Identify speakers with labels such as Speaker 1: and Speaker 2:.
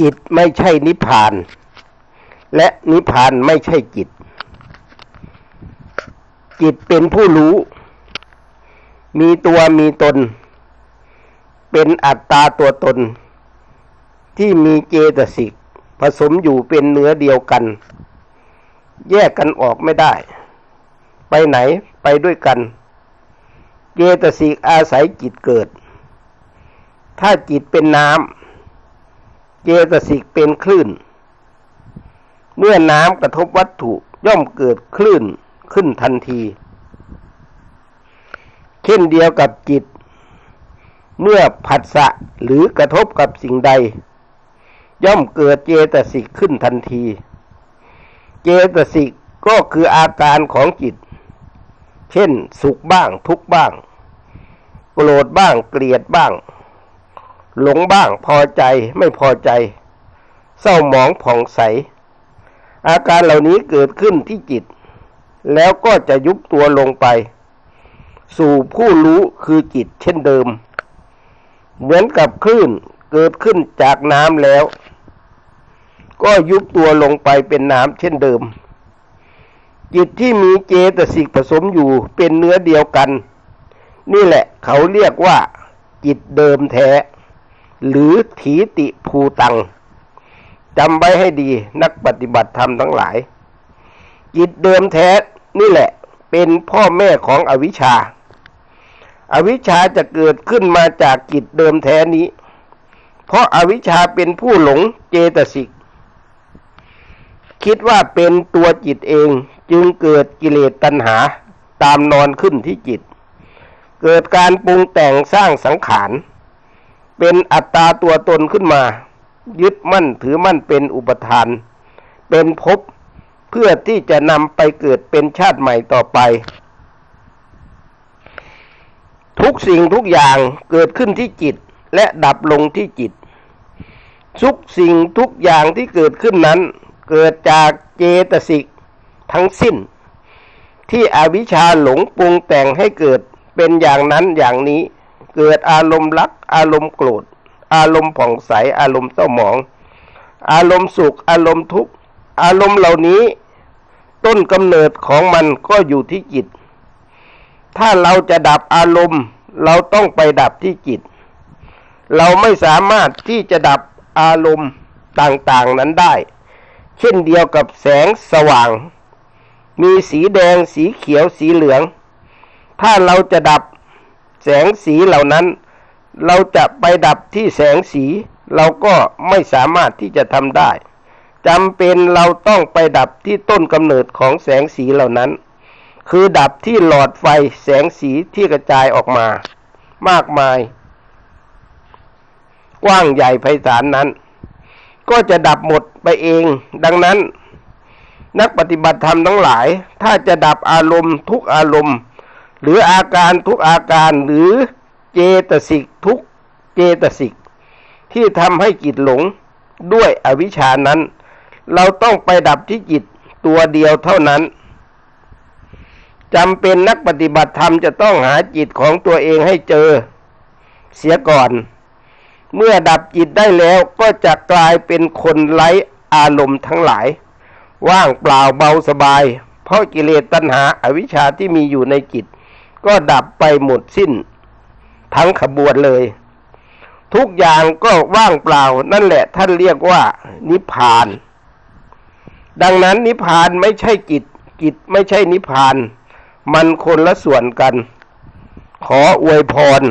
Speaker 1: จิตไม่ใช่นิพพาน และนิพพานไม่ใช่จิต จิตเป็นผู้รู้ มีตัวมีตน เป็นอัตตาตัวตน ที่มีเจตสิกผสมอยู่เป็นเนื้อเดียวกัน แยกกันออกไม่ได้ ไปไหนไปด้วยกัน เจตสิกอาศัยจิตเกิด ถ้าจิตเป็นน้ำ เจตสิกเป็นคลื่น เมื่อน้ำกระทบวัตถุย่อมเกิดคลื่นขึ้นทันที เช่นเดียวกับจิต เมื่อผัสสะหรือกระทบกับสิ่งใด ย่อมเกิดเจตสิกขึ้นทันที เจตสิกก็คืออาการของจิต เช่นสุขบ้างทุกบ้าง โกรธบ้างเกลียดบ้าง หลงบ้างพอใจไม่พอใจ เศร้าหมองผ่องใส อาการเหล่านี้เกิดขึ้นที่จิต แล้วก็จะยุบตัวลงไป สู่ผู้รู้คือจิตเช่นเดิม เหมือนกับคลื่นเกิดขึ้นจากน้ำแล้ว ก็ยุบตัวลงไปเป็นน้ำเช่นเดิม จิตที่มีเจตสิกผสมอยู่เป็นเนื้อเดียวกัน นี่แหละเขาเรียกว่าจิตเดิมแท้ หรือถีติภูตังจำไว้ให้ดีนักปฏิบัติธรรมทั้งหลาย จิตเดิมแท้นี่แหละเป็นพ่อแม่ของอวิชชา อวิชชาจะเกิดขึ้นมาจากจิตเดิมแท้นี้ เพราะอาวิชชาเป็นผู้หลงเจตสิก คิดว่าเป็นตัวจิตเองจึงเกิดกิเลสตัณหาตามนอนขึ้นที่จิต เกิดการปรุงแต่งสร้างสังขาร เป็นอัตตาตัวตนขึ้นมา ยึดมั่นถือมั่นเป็นอุปทาน เป็นภพเพื่อที่จะนำไปเกิดเป็นชาติใหม่ต่อไป ทุกสิ่งทุกอย่างเกิดขึ้นที่จิตและดับลงที่จิต ทุกสิ่งทุกอย่างที่เกิดขึ้นนั้น เกิดจากเจตสิกทั้งสิ้น ที่อวิชชาหลงปรุงแต่งให้เกิดเป็นอย่างนั้นอย่างนี้ เกิดอารมณ์รัก อารมณ์โกรธ อารมณ์ผ่องใส อารมณ์เศร้าหมอง อารมณ์สุข อารมณ์ทุกข์ อารมณ์เหล่านี้ ต้นกำเนิดของมันก็อยู่ที่จิต ถ้าเราจะดับอารมณ์ เราต้องไปดับที่จิต เราไม่สามารถที่จะดับอารมณ์ต่างๆนั้นได้ เช่นเดียวกับแสงสว่าง มีสีแดง สีเขียว สีเหลือง ถ้าเราจะดับ แสงสีเหล่านั้น เราจะไปดับที่แสงสี เราก็ไม่สามารถที่จะทำได้จำเป็นเราต้องไปดับที่ต้นกำเนิดของแสงสีเหล่านั้น คือดับที่หลอดไฟแสงสีที่กระจายออกมา มากมาย กว้างใหญ่ไพศาลนั้น ก็จะดับหมดไปเอง ดังนั้น นักปฏิบัติธรรมทั้งหลาย ถ้าจะดับอารมณ์ทุกอารมณ์ หรืออาการทุกอาการหรือเจตสิกทุกเจตสิกที่ทำให้จิตหลงด้วยอวิชานั้น เราต้องไปดับที่จิตตัวเดียวเท่านั้นจำเป็นนักปฏิบัติธรรมจะต้องหาจิตของตัวเองให้เจอ เสียก่อน เมื่อดับจิตได้แล้วก็จะกลายเป็นคนไร้อารมณ์ทั้งหลาย ว่างเปล่าเบาสบาย เพราะกิเลสตัณหาอาวิชชาที่มีอยู่ในจิต ก็ดับไปหมดสิ้น ทั้งขบวนเลย ทุกอย่างก็ว่างเปล่านั่นแหละท่านเรียกว่า นิพพาน ดังนั้นนิพพานไม่ใช่จิตจิตไม่ใช่นิพพาน มันคนละส่วนกัน ขออวยพร